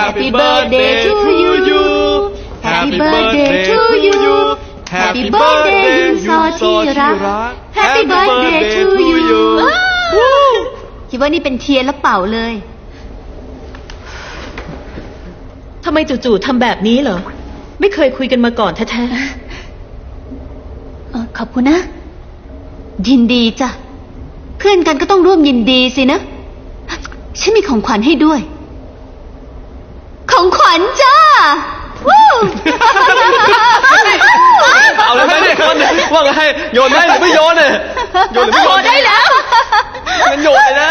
Happy birthday to you Happy birthday to you Happy birthday ยุนซอที่รัก Happy birthday to you คิดว่านี่เป็นเทียนแล้วเป่าเลยทำไมจู่ๆทำแบบนี้เหรอ ไม่เคยคุยกันมาก่อนแท้เออขอบคุณนะ ยินดีจ้ะ เพื่อนกันก็ต้องร่วมยินดีสินะ ฉันมีของขวัญให้ด้วย ของขวัญจ้าวู้เอาเลยไหมเนี่ยว่าไงโยนได้หรือไม่โยนเนี่ยโยนหรือไม่โยนได้แล้วงั้นโยนเลยนะ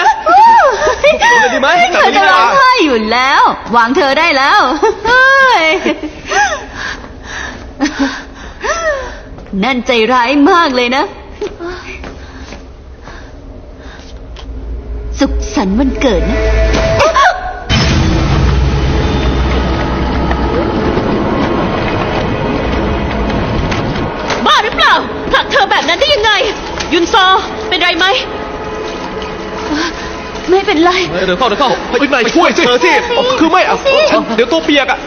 โยนเลยดีไหมเธอจะร้องไห้อยู่แล้ววางเธอได้แล้วเฮ้ยนั่นใจร้ายมากเลยนะ สุขสันต์วันเกิดนะ ยุนซอ เป็นไรไหม ไม่เป็นไร เดี๋ยวเข้าเดี๋ยวเข้าไปไปช่วยเธอสิคือไม่อะฉันเดี๋ยวตัวเปียกอะ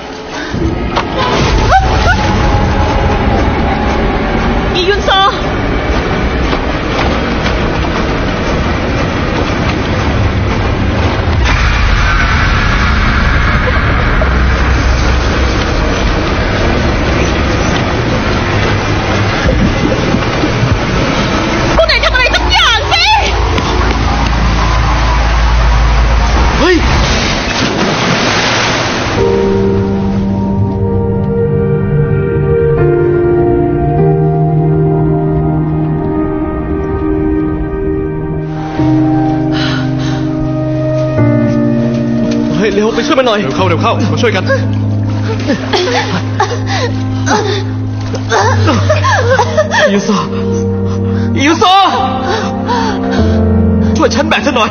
ฮ้ยเร็วไปช่วยมันหน่อย เร็วเข้าเร็วเข้ามาช่วยกัน ยูโซยูโซช่วยฉันแบกฉันหน่อย